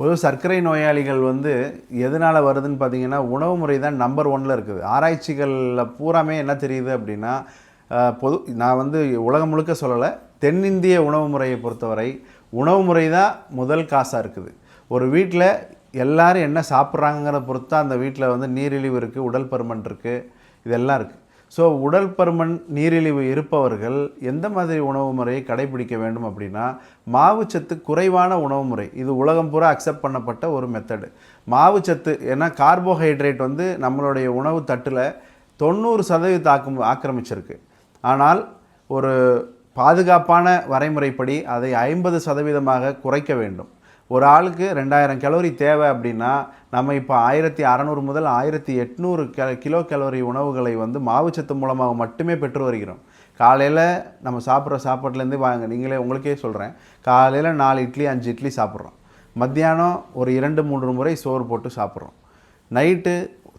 பொது சர்க்கரை நோயாளிகள் வந்து எதனால் வருதுன்னு பார்த்தீங்கன்னா உணவு முறை தான் நம்பர் ஒன்ல இருக்குது. ஆராய்ச்சிகளில் பூராமே என்ன தெரியுது அப்படின்னா பொது நான் வந்து உலகம் முழுக்க சொல்லலை தென்னிந்திய உணவு முறையை பொறுத்தவரை உணவு முறை தான் முதல் காசாக இருக்குது. ஒரு வீட்டில் எல்லோரும் என்ன சாப்பிட்றாங்கிற பொறுத்து தான் அந்த வீட்டில் வந்து நீரிழிவு இருக்குது உடல் பருமன் இருக்குது இதெல்லாம் இருக்குது ஸோ உடல் பருமன் நீரிழிவு இருப்பவர்கள் எந்த மாதிரி உணவு முறையை கடைபிடிக்க வேண்டும் அப்படின்னா மாவுச்சத்து குறைவான உணவு முறை. இது உலகம் பூரா அக்செப்ட் பண்ணப்பட்ட ஒரு மெத்தடு மாவுச்சத்து ஏன்னா கார்போஹைட்ரேட் வந்து நம்மளுடைய உணவு தட்டில் தொண்ணூறு சதவீதத்தை ஆக்கம் ஆக்கிரமிச்சிருக்கு. ஆனால் ஒரு பாதுகாப்பான வரைமுறைப்படி அதை ஐம்பது சதவீதமாக குறைக்க வேண்டும். ஒரு ஆளுக்கு ரெண்டாயிரம் கலோரி தேவை அப்படின்னா நம்ம இப்போ ஆயிரத்தி அறநூறு முதல் ஆயிரத்தி எட்நூறு கெ கிலோ கலோரி உணவுகளை வந்து மாவுச்சத்து மூலமாக மட்டுமே பெற்று வருகிறோம். காலையில் நம்ம சாப்பிட்ற சாப்பாட்டுலேருந்து வாங்க நீங்களே உங்களுக்கே சொல்கிறேன் காலையில் நாலு இட்லி அஞ்சு இட்லி சாப்பிட்றோம். மத்தியானம் ஒரு இரண்டு மூன்று முறை சோறு போட்டு சாப்பிட்றோம். நைட்டு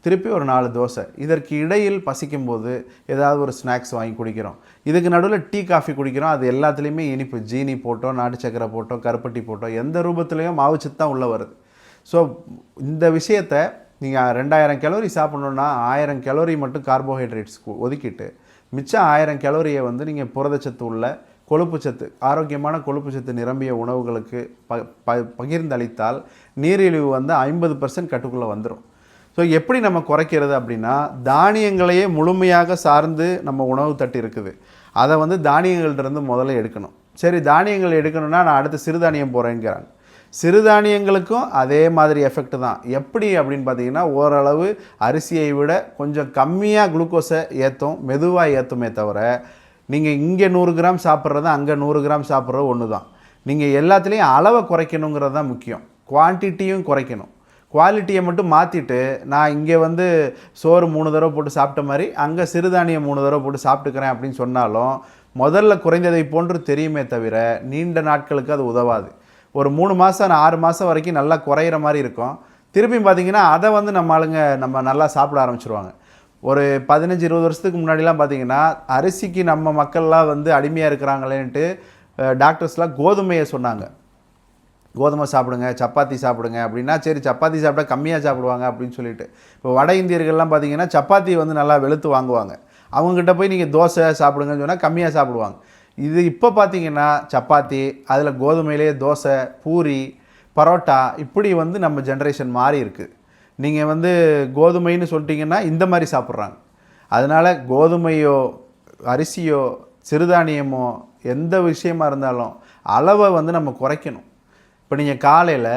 திருப்பி ஒரு நாலு தோசை. இதற்கு இடையில் பசிக்கும் போது ஏதாவது ஒரு ஸ்நாக்ஸ் வாங்கி குடிக்கிறோம். இதுக்கு நடுவில் டீ காஃபி குடிக்கிறோம். அது எல்லாத்துலேயுமே இனிப்பு ஜீனி போட்டோம் நாட்டு சக்கரை போட்டோம் கருப்பட்டி போட்டோம். எந்த ரூபத்துலேயும் மாவுச்சத்து தான் உள்ளே வருது. ஸோ இந்த விஷயத்தை நீங்கள் ரெண்டாயிரம் கலோரி சாப்பிட்ணுன்னா ஆயிரம் கலோரி மட்டும் கார்போஹைட்ரேட்ஸ் ஒதுக்கிட்டு மிச்சம் ஆயிரம் கலோரியை வந்து நீங்கள் புரதச்சத்து உள்ள கொழுப்புச்சத்து ஆரோக்கியமான கொழுப்புச்சத்து நிரம்பிய உணவுகளுக்கு ப ப பகிர்ந்தளித்தால் நீரிழிவு வந்து ஐம்பது பர்சன்ட் கட்டுக்குள்ளே வந்துடும் ஸோ எப்படி நம்ம குறைக்கிறது அப்படின்னா தானியங்களையே முழுமையாக சார்ந்து நம்ம உணவு தட்டு இருக்குது. அதை வந்து தானியங்கள்டிருந்து முதல்ல எடுக்கணும். சரி தானியங்கள் எடுக்கணும்னா நான் அடுத்து சிறுதானியம் போகிறேங்கிறாங்க சிறுதானியங்களுக்கும் அதே மாதிரி எஃபெக்ட் தான். எப்படி அப்படின்னு பார்த்தீங்கன்னா ஓரளவு அரிசியை விட கொஞ்சம் கம்மியாக குளுக்கோஸை ஏற்றும் மெதுவாக ஏற்றுமே தவிர நீங்கள் இங்கே நூறு கிராம் சாப்பிட்றது அங்கே நூறு கிராம் சாப்பிட்றது ஒன்று தான் நீங்கள் எல்லாத்துலேயும் அளவை குறைக்கணுங்கிறது தான் முக்கியம். குவான்டிட்டியும் குறைக்கணும். குவாலிட்டியை மட்டும் மாற்றிட்டு நான் இங்கே வந்து சோறு மூணு தடவை போட்டு சாப்பிட்ட மாதிரி அங்கே சிறுதானியம் மூணு தடவை போட்டு சாப்பிட்டுக்கிறேன் அப்படின்னு சொன்னாலும் முதல்ல குறைந்ததை போன்று தெரியுமே தவிர நீண்ட நாட்களுக்கு அது உதவாது. ஒரு மூணு மாதம் ஆறு மாதம் வரைக்கும் நல்லா குறையிற மாதிரி இருக்கும். திருப்பியும் பார்த்தீங்கன்னா அதை வந்து நம்ம ஆளுங்க நம்ம நல்லா சாப்பிட ஆரம்பிச்சிருவாங்க. ஒரு பதினஞ்சு இருபது வருஷத்துக்கு முன்னாடிலாம் பார்த்தீங்கன்னா அரிசிக்கு நம்ம மக்கள்லாம் வந்து அடிமையாக இருக்கிறாங்களேன்ட்டு டாக்டர்ஸ்லாம் கோதுமையை சொன்னாங்க. கோதுமை சாப்பிடுங்க சப்பாத்தி சாப்பிடுங்க அப்படின்னா சரி சப்பாத்தி சாப்பிட்டா கம்மியாக சாப்பிடுவாங்க அப்படின்னு சொல்லிட்டு. இப்போ வட இந்தியர்கள்லாம் பார்த்தீங்கன்னா சப்பாத்தி வந்து நல்லா வெளுத்து வாங்குவாங்க. அவங்ககிட்ட போய் நீங்கள் தோசை சாப்பிடுங்கன்னு சொன்னால் கம்மியாக சாப்பிடுவாங்க. இது இப்போ பார்த்தீங்கன்னா சப்பாத்தி அதில் கோதுமையிலேயே தோசை பூரி பரோட்டா இப்படி வந்து நம்ம ஜென்ரேஷன் மாறி இருக்குது நீங்கள் வந்து கோதுமைன்னு சொல்லிட்டீங்கன்னா இந்த மாதிரி சாப்பிட்றாங்க. அதனால் கோதுமையோ அரிசியோ சிறுதானியமோ எந்த விஷயமா இருந்தாலும் அளவை வந்து நம்ம குறைக்கணும். இப்போ நீங்கள் காலையில்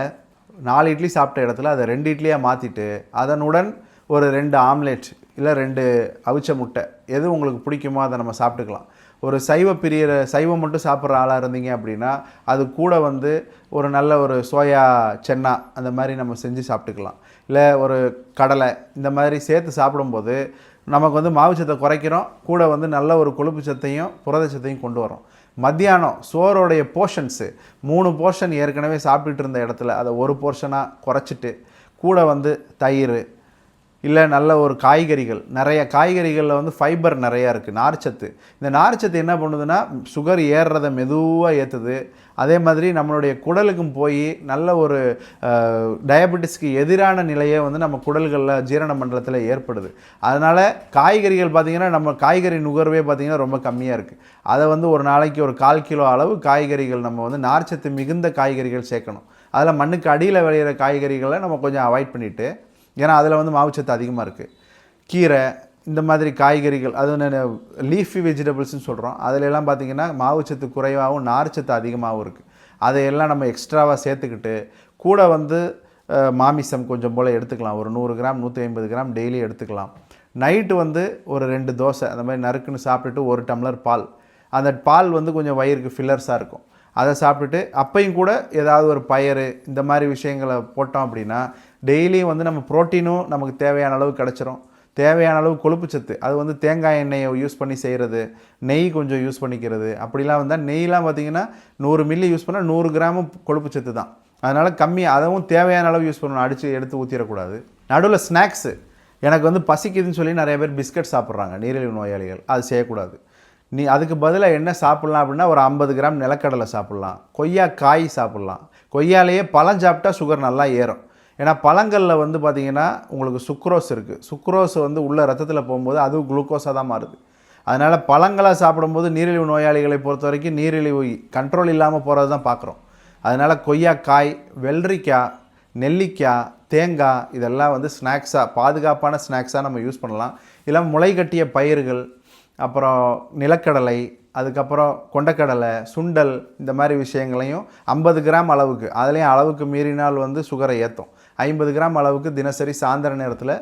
நாலு இட்லி சாப்பிட்ட இடத்துல அதை ரெண்டு இட்லியாக மாற்றிட்டு அதனுடன் ஒரு ரெண்டு ஆம்லேட் இல்லை ரெண்டு அவிச்ச முட்டை எது உங்களுக்கு பிடிக்குமோ அதை நம்ம சாப்பிட்டுக்கலாம். ஒரு சைவ பிரியர் சைவம் மட்டும் சாப்பிட்ற ஆளாக இருந்தீங்க அப்படின்னா அது கூட வந்து ஒரு நல்ல ஒரு சோயா சென்னா அந்த மாதிரி நம்ம செஞ்சு சாப்பிட்டுக்கலாம். இல்லை ஒரு கடலை இந்த மாதிரி சேர்த்து சாப்பிடும்போது நமக்கு வந்து மாவுச்சத்தை குறைக்கிறோம் கூட வந்து நல்ல ஒரு கொழுப்பு சத்தையும் புரதச்சத்தையும் கொண்டு வரோம். மத்தியானம் சோறோடைய போர்ஷன்ஸு மூணு போர்ஷன் ஏற்கனவே சாப்பிட்டுட்டு இருந்த இடத்துல அதை ஒரு போர்ஷனாக குறைச்சிட்டு கூட வந்து தயிர் இல்லை நல்ல ஒரு காய்கறிகள். நிறைய காய்கறிகளில் வந்து ஃபைபர் நிறையா இருக்குது நார்ச்சத்து. இந்த நார்ச்சத்து என்ன பண்ணுதுன்னா சுகர் ஏறுறதை மெதுவாக ஏற்றுது அதே மாதிரி நம்மளுடைய குடலுக்கும் போய் நல்ல ஒரு டயபெட்டிஸ்க்கு எதிரான நிலையை வந்து நம்ம குடல்களில் ஜீரண மண்டலத்தில் ஏற்படுது. அதனால் காய்கறிகள் பார்த்திங்கன்னா நம்ம காய்கறி நுகர்வே பார்த்திங்கன்னா ரொம்ப கம்மியாக இருக்குது அதை வந்து ஒரு நாளைக்கு ஒரு கால் கிலோ அளவு காய்கறிகள் நம்ம வந்து நார்ச்சத்து மிகுந்த காய்கறிகள் சேர்க்கணும். அதில் மண்ணுக்கு அடியில் விளையிற காய்கறிகளை நம்ம கொஞ்சம் அவாய்ட் பண்ணிவிட்டு ஏன்னா அதில் வந்து மாவுச்சத்து அதிகமாக இருக்குது கீரை இந்த மாதிரி காய்கறிகள் அது லீஃபி வெஜிடபிள்ஸ்னு சொல்கிறோம் அதிலெல்லாம் பார்த்திங்கன்னா மாவுச்சத்து குறைவாகவும் நார்ச்சத்து அதிகமாகவும் இருக்குது அதையெல்லாம் நம்ம எக்ஸ்ட்ராவாக சேர்த்துக்கிட்டு கூட வந்து மாமிசம் கொஞ்சம் போல் எடுத்துக்கலாம். ஒரு நூறு கிராம் நூற்றி ஐம்பது கிராம் டெய்லி எடுத்துக்கலாம். நைட்டு வந்து ஒரு ரெண்டு தோசை அந்த மாதிரி நறுக்குன்னு சாப்பிட்டுட்டு ஒரு டம்ளர் பால். அந்த பால் வந்து கொஞ்சம் வயிறுக்கு ஃபில்லர்ஸாக இருக்கும். அதை சாப்பிட்டுட்டு அப்பையும் கூட ஏதாவது ஒரு பயறு இந்த மாதிரி விஷயங்களை போட்டோம் அப்படின்னா டெய்லியும் வந்து நம்ம புரோட்டீனும் நமக்கு தேவையான அளவு கிடச்சிரும். தேவையான அளவு கொழுப்பு சத்து அது வந்து தேங்காய் எண்ணெயை யூஸ் பண்ணி செய்கிறது நெய் கொஞ்சம் யூஸ் பண்ணிக்கிறது அப்படிலாம் வந்தால் நெய்லாம் பார்த்திங்கன்னா நூறு மில்லி யூஸ் பண்ணால் நூறு கிராமும் கொழுப்புச்சத்து தான். அதனால் கம்மி அதுவும் தேவையான அளவு யூஸ் பண்ணணும். அடித்து எடுத்து ஊற்றிடக்கூடாது நடுவில் ஸ்நாக்ஸு எனக்கு வந்து பசிக்குதுன்னு சொல்லி நிறைய பேர் பிஸ்கட் சாப்பிட்றாங்க நீரிழிவு நோயாளிகள். அது செய்யக்கூடாது. நீ அதுக்கு பதிலாக என்ன சாப்பிட்லாம் அப்படின்னா ஒரு ஐம்பது கிராம் நிலக்கடலை சாப்பிட்லாம். கொய்யா காய் சாப்பிட்லாம். கொய்யாலேயே பழம் சாப்பிட்டா சுகர் நல்லா ஏறும். ஏன்னா பழங்களில் வந்து பார்த்திங்கன்னா உங்களுக்கு சுக்ரோஸ் இருக்குது சுக்ரோஸ் வந்து உள்ள ரத்தத்தில் போகும்போது அதுவும் குளுக்கோஸாக தான் மாறுது. அதனால் பழங்களாக சாப்பிடும்போது நீரிழிவு நோயாளிகளை பொறுத்த வரைக்கும் நீரிழிவு கண்ட்ரோல் இல்லாமல் போகிறது தான் பார்க்குறோம் அதனால் கொய்யாக்காய் வெள்ளரிக்காய் நெல்லிக்காய் தேங்காய் இதெல்லாம் வந்து ஸ்நாக்ஸாக பாதுகாப்பான ஸ்நாக்ஸாக நம்ம யூஸ் பண்ணலாம். இல்லை முளை கட்டிய பயிர்கள் அப்புறம் நிலக்கடலை அதுக்கப்புறம் கொண்டக்கடலை சுண்டல் இந்த மாதிரி விஷயங்களையும் ஐம்பது கிராம் அளவுக்கு அதுலேயும் அளவுக்கு மீறினால் வந்து சுகரை ஏற்றும் ஐம்பது கிராம் அளவுக்கு தினசரி சாயந்தர நேரத்தில்